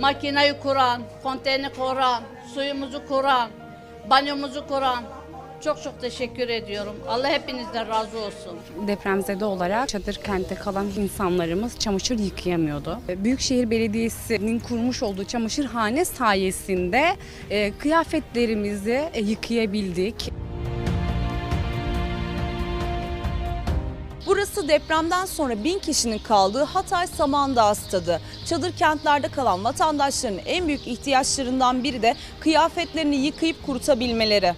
Makineyi kuran, konteyni kuran, suyumuzu kuran, banyomuzu kuran. Çok çok teşekkür ediyorum. Allah hepinizden razı olsun. Depremzede olarak çadır kentte kalan insanlarımız çamaşır yıkayamıyordu. Büyükşehir Belediyesi'nin kurmuş olduğu çamaşırhane sayesinde e, kıyafetlerimizi e, yıkayabildik. Burası depremden sonra bin kişinin kaldığı Hatay Samandağ Stadı. Çadır kentlerde kalan vatandaşların en büyük ihtiyaçlarından biri de kıyafetlerini yıkayıp kurutabilmeleri.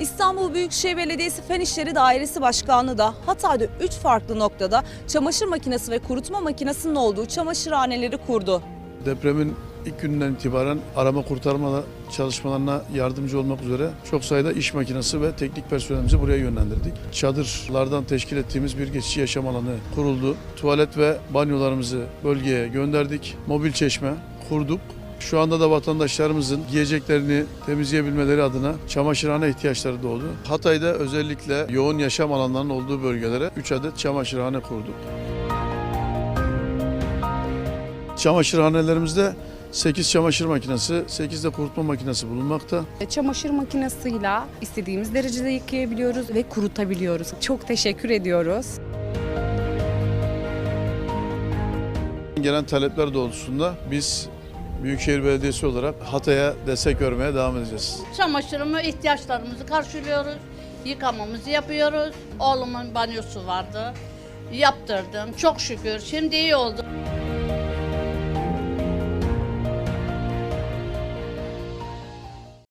İstanbul Büyükşehir Belediyesi Fen İşleri Dairesi Başkanlığı da Hatay'da 3 farklı noktada çamaşır makinesi ve kurutma makinesinin olduğu çamaşırhaneleri kurdu. Depremin ilk günden itibaren arama kurtarma çalışmalarına yardımcı olmak üzere çok sayıda iş makinesi ve teknik personelimizi buraya yönlendirdik. Çadırlardan teşkil ettiğimiz bir geçici yaşam alanı kuruldu. Tuvalet ve banyolarımızı bölgeye gönderdik. Mobil çeşme kurduk. Şu anda da vatandaşlarımızın giyeceklerini temizleyebilmeleri adına çamaşırhane ihtiyaçları doğdu. Hatay'da özellikle yoğun yaşam alanlarının olduğu bölgelere 3 adet çamaşırhane kurduk. Çamaşırhanelerimizde 8 çamaşır makinesi, 8 de kurutma makinesi bulunmakta. Çamaşır makinesiyle istediğimiz derecede yıkayabiliyoruz ve kurutabiliyoruz. Çok teşekkür ediyoruz. Gelen talepler doğrultusunda biz Büyükşehir Belediyesi olarak Hatay'a destek vermeye devam edeceğiz. Çamaşırımı, ihtiyaçlarımızı karşılıyoruz. Yıkamamızı yapıyoruz. Oğlumun banyosu vardı. Yaptırdım. Çok şükür. Şimdi iyi oldu.